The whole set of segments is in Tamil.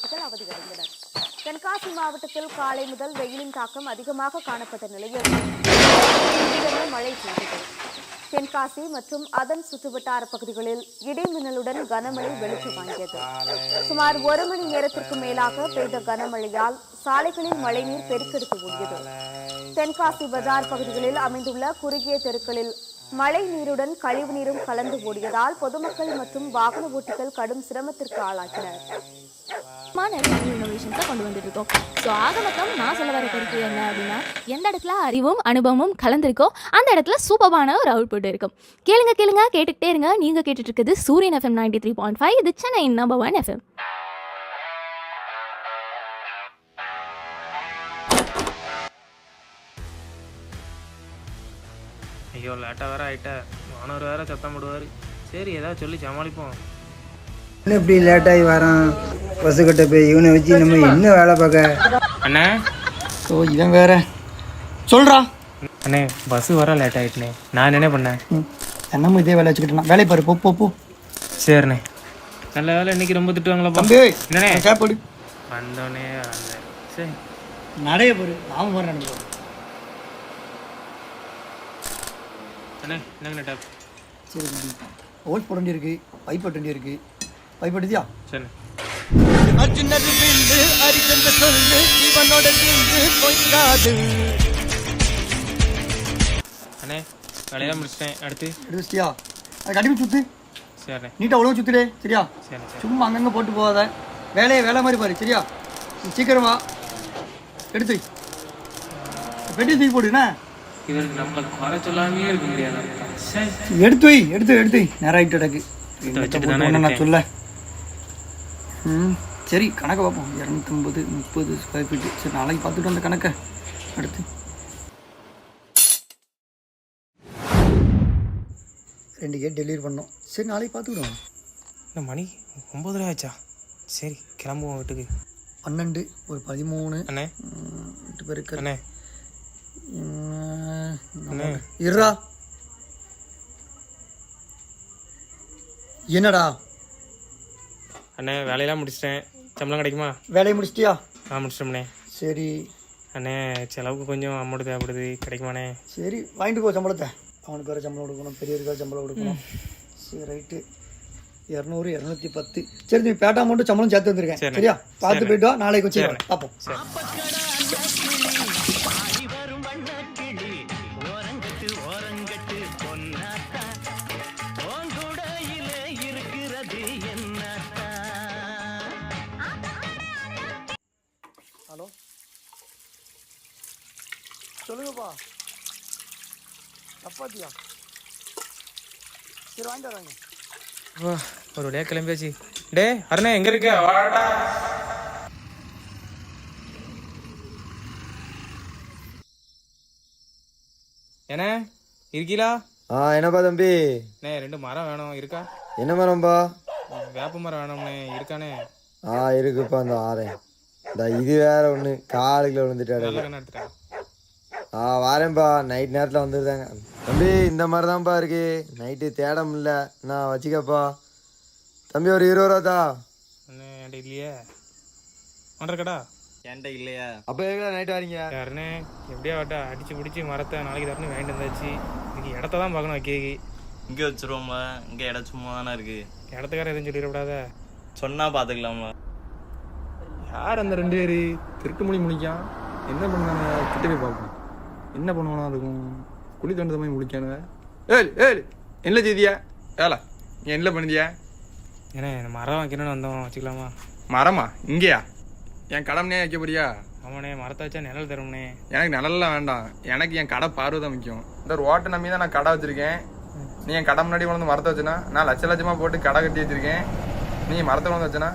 மற்றும் வாகன ஓட்டிகள் அவதியடைந்தனர் தென்காசி மாவட்டத்தில் காலை முதல் வெயிலின் தாக்கம் அதிகமாக காணப்பட்ட நிலையில் மழை பெய்தது. தென்காசி மற்றும் அதன் சுற்றுவட்டார பகுதிகளில் இடிமின்னலுடன் கனமழை வெளிச்சம் வாங்கியது. சுமார் ஒரு மணி நேரத்திற்கு மேலாக பெய்த கனமழையால் சாலைகளில் மழைநீர் பெருக்கெடுத்து ஓடியது. தென்காசி பஜார் பகுதிகளில் அமைந்துள்ள குறுகிய தெருக்களில் மழை நீருடன் கழிவு நீரும் கலந்து ஓடியதால் பொதுமக்கள் மற்றும் வாகன ஓட்டிகள் கடும் சிரமத்திற்கு ஆளாகினர். நிறைய நியூ கொண்டு வந்துட்டு இருக்கோம் ஸோ ஆக மொத்தம் நான் சொல்ல வர கருத்து என்ன அப்படின்னா எந்த இடத்துல அறிவும் அனுபவமும் கலந்துருக்கோ அந்த இடத்துல சூப்பரான ஒரு அவுட்புட் இருக்கும். கேளுங்க கேளுங்க கேட்டுக்கிட்டே இருங்க. நீங்கள் கேட்டுட்டு இருக்குது Suryan FM ninety three point five இது சென்னை நம்பர் ஒன் எஃப்எம் ஐயோ லேட்டாக வேற ஆயிட்டா. ஓனர் வேற சத்தம் போடுவார். சரி ஏதாவது சொல்லி சமாளிப்போம். என்ன இப்படி லேட்டாகி வரான்? பஸ்ஸுக்கிட்ட போய் இவனை வச்சு நம்ம என்ன வேலை பார்க்க? அண்ணே. ஓ இவன் வேற. சொல்றா. அண்ணே பஸ் வர லேட் ஆயிட்டுனே நான் என்ன பண்ணேன்? என்னமோ இதே வேலை வச்சுக்கிட்டு வேலை பாரு போ போ போ. சரிண்ணே. நல்ல வேலை இன்னைக்கு ரொம்ப திட்டுவாங்களப்பா தம்பி என்னண்ணே? கேப்போடு வந்தோடனே வந்தேன் சரி. நடைய போரு நாம போற என்னங்கண்ணே டேப்? சரி ஓல் போட வேண்டி இருக்கு பைப் போட வேண்டி இருக்கு பைப் எடுத்தியா சரிண்ணே அண்ணே வேலையாக முடிச்சிட்டேன். அடுத்து? எடுத்தியா அது கண்டிப்பா சுத்து. சரிண்ணே நீட்டா அவ்வளோ சுத்துடே சரியா? சரி சரி. சும்மா அங்கங்க போட்டு போகாத. வேலையை வேலை மாதிரி பாரு சரியா? சீக்கிரம் எடுத்து. பெட்டி தூக்கி போடுண்ணே இதற்கு நம்மளை குறை சொல்லாமே இருக்க முடியாது. சரி எடுத்து வை எடுத்து எடுத்து வை. நேரம் ஆகிட்டு கிடக்கு. நான். சொல்ல ம் சரி கணக்கை பார்ப்போம். இரநூத்தம்பது முப்பது ஸ்கொயர் ஃபீட்டு சரி நாளைக்கு பார்த்துட்டு அந்த கணக்கை. அடுத்து. ரெண்டு கேட் டெலிவரி பண்ணோம். சரி நாளைக்கு பார்த்துக்கிடுவோம் என்ன மணி ஒம்பது ஆச்சா? சரி கிளம்புவோம் வீட்டுக்கு. பன்னெண்டு ஒரு பதிமூணு. அண்ணே. ம், எட்டு பேருக்கு அண்ணே. இருடா. என்னடா? அண்ணே வேலையெல்லாம் முடிச்சிட்டேன். சம்பளம் கிடைக்குமா? வேலையை முடிச்சிட்டியா? நான் முடிச்சிட்டோம்ண்ணே. சரி. அண்ணே செலவுக்கு கொஞ்சம் அமௌண்ட் தேவைப்படுது. கிடைக்குமாண்ணே? சரி வாங்கிட்டு போ சம்பளத்தை. அவனுக்கு வேறு சம்பளம் கொடுக்கணும். பெரியவருக்கு சம்பளம் கொடுக்கணும். சரி ரைட்டு. இரநூறு இரநூத்தி பத்து சரி நீ பேட்டா மட்டும் சம்பளம் சேர்த்து வந்திருக்கேன். சரியா? பார்த்து. போயிட்டு நாளைக்கு வச்சு. பார்ப்போம். சொல்லுங்கப்பா. சப்பாத்தியா? சரி வாங்கிட்டு வராங்க வா ஒரு வழியாக கிளம்பியாச்சு. டே அருணே எங்கே இருக்க? வாடா. என்ன? இருக்கீங்களா ஆ என்னப்பா தம்பி? அண்ணே ரெண்டு மரம் வேணும். இருக்கா? என்ன மரம்பா? வேப்ப மரம் வேணும்ண்ணே. இருக்கானே ஆ இருக்குப்பா அந்த ஆறேன் இந்த இது வேற ஒன்று காலுக்குள்ள விழுந்துட்டாரு. நல்ல கண்ணு எடுத்துட்டா ஆ வாரேன்ப்பா நைட் நேரத்தில் வந்துருந்தாங்க தம்பி இந்த மாதிரி தான்ப்பா இருக்கு. நைட்டு தேட முடியல நான் வச்சுக்கப்பா. தம்பி ஒரு இருபது ரூபா தா அண்ணே என்கிட்ட இல்லையே. ஒன்றரை கடா. என்கிட்ட இல்லையா? அப்போ எவ்வளோ நைட் வரீங்க? யாருண்ணே எப்படியா வாட்டா? அடிச்சு பிடிச்சி மரத்தை நாளைக்கு தரணும் வாங்கிட்டு வந்தாச்சு. இதுக்கு இடத்த தான் பார்க்கணும் கேக்கு இங்கே வச்சிருவோம்ல. இங்கே இடம் சும்மா தானே இருக்கு. இடத்துக்கார எதுவும் சொல்லிடக்கூடாத? சொன்னா பார்த்துக்கலாம்ல. யார் அந்த ரெண்டு பேர்? திருட்டு மொழி முழிக்கான் என்ன பண்ணானு கிட்ட போய் பார்ப்போம் என்ன பண்ணுவானா இருக்கும் குழி தண்டத மாதிரி முழிக்கானுவ ஏய் ஏய் என்ன செய்தியா? ஏலா நீ என்ன பண்ணியா ஏண்ணே மரம் வைக்கணும்னு வந்தோம் வச்சுக்கலாமா? மரமா? இங்கேயா? என் கடமைனே வைக்க போறியா? ஆமாண்ணே மரத்தை வச்சா நிழல் தரும்ண்ணே எனக்கு நிழல்லாம் வேண்டாம். எனக்கு என் கடை பார்வை தான் முக்கியம். இந்த ரோட்டை நம்பி தான் நான் கடை வச்சிருக்கேன். நீ என் கடை முன்னாடி கொண்டு மரத்தை வச்சுனா நான் லட்ச லட்சமா போட்டு கடை கட்டி வச்சிருக்கேன். நீ மரத்தை கொண்டு வச்சனா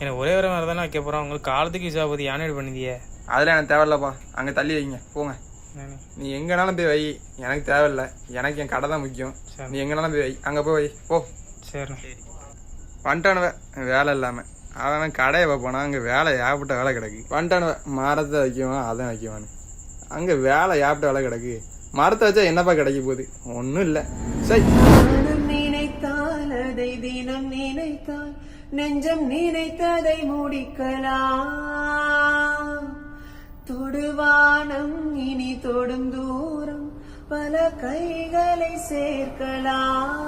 ஏன்னா ஒரே ஒரு மரம் தானே வைக்க போகிறோம் உங்களுக்கு காலத்துக்கு யூஸ் ஆகுது யானை பண்ணிதியே அதெல்லாம் எனக்கு தேவையில்லப்பா. அங்கே தள்ளி வைங்க. போங்க. நீ எங்கனாலும் போய் வை. எனக்கு தேவையில்ல. எனக்கு என் கடை தான் முக்கியம். சரி. நீ எங்கனாலும் போய் வை. அங்கே போய் வை. போ. சரிண்ணே. வந்துட்டானுவ வேலை இல்லாமல் அவன் கடையை வைப்பானா அங்கே வேலை ஏகப்பட்ட வேலை கிடக்கு. வந்துட்டானுவ மரத்தை வைக்குவான் அதை வைக்குவான்னு. அங்கே வேலை ஏகப்பட்ட வேலை கிடக்கு. மரத்தை வச்சா என்னப்பா கிடைக்க போகுது? ஒன்றும் இல்லை. சரி நினைத்தால் அதை தினம் நினைத்தால் நெஞ்சம் நினைத்ததை முடிக்கலாம். தொடுவானம் இனி தொடும் தூரம் பல கைகளை சேர்க்கலாம்.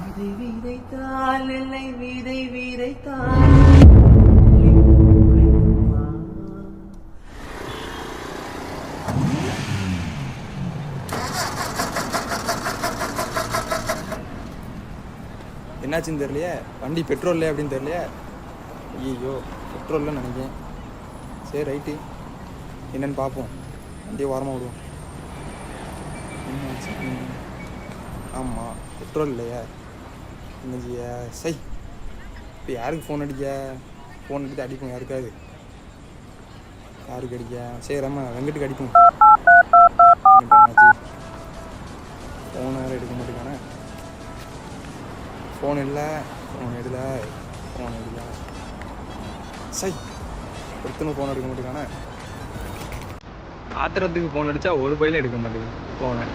விதை விதைத்தால் இல்லை விதை விதைத்தால் என்னாச்சுன்னு தெரியலையே? வண்டி பெட்ரோல் அப்படின்னு தெரியலையே? ஐயோ பெட்ரோல்லாம் நினைக்கிறேன். சரி ரைட்டு. என்னன்னு பார்ப்போம். வண்டியை ஓரமாக விடுவோம். ஆமாம் பெட்ரோல் இல்லையா. என்ன செய்ய சை. இப்போ யாருக்கு ஃபோன் அடிக்க ஃபோன் எடுத்து அடிப்போம் யாருக்காது யாருக்கு அடிக்க சரி நம்ம வெங்கட்டுக்கு அடிப்போம். ஃபோன் வேறு எடுக்க மாட்டேங்கானே ஃபோன் இல்லை. ஃபோன் எடுல ஃபோன் எடுல சை. ஒருத்தனும் ஃபோன் எடுக்க மாட்டேங்கானே ஆத்திரத்துக்கு ஃபோன் அடிச்சா ஒரு பையில எடுக்க மாட்டேங்குது. ஃபோனை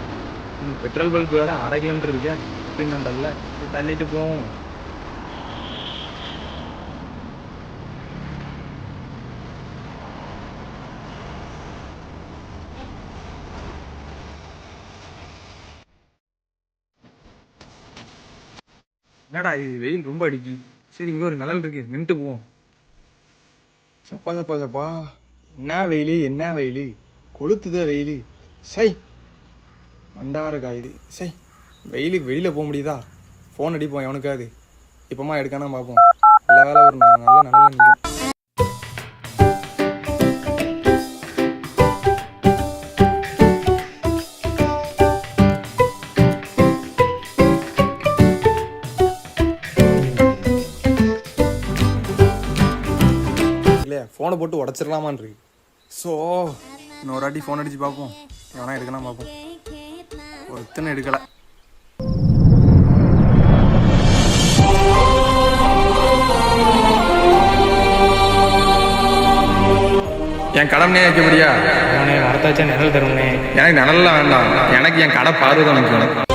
பெட்ரோல் பல்ப் வேற அரை கிலோமீட்டர் இருக்கே அப்படின்னாண்டல்ல தள்ளிட்டு போவோம். என்னடா இது வெயில் ரொம்ப அடிக்கும் சரி இங்கே ஒரு நிழல் இருக்கு. நின்றுட்டு போவோம். சப்பா சப்பா சப்பா என்ன வெயில்? என்ன வெயில்? கொளுத்துதே வெயில். சை. மண்டார காயுது. சை. வெயிலுக்கு வெளியில் போக முடியுதா? ஃபோன் அடிப்போம் எவனுக்காது இப்போமா எடுக்கானா பார்ப்போம். நல்ல வேலை ஒரு நல்ல நல்ல நிற்கும் ஃபோனை போட்டு உடச்சிடலாமான் இருக்கு ஸோ இன்னொரு வாட்டி ஃபோன் அடிச்சு பார்ப்போம். எவனா எடுக்கலாம் பார்ப்போம். ஒருத்தனை எடுக்கலை. என் கடமையே வைக்க முடியா? அவனே மரத்தை வச்சா நிழல் தரும்ண்ணே எனக்கு நிழல்லாம் வேண்டாம். எனக்கு என் கடை பார்வை தான் முக்கியம்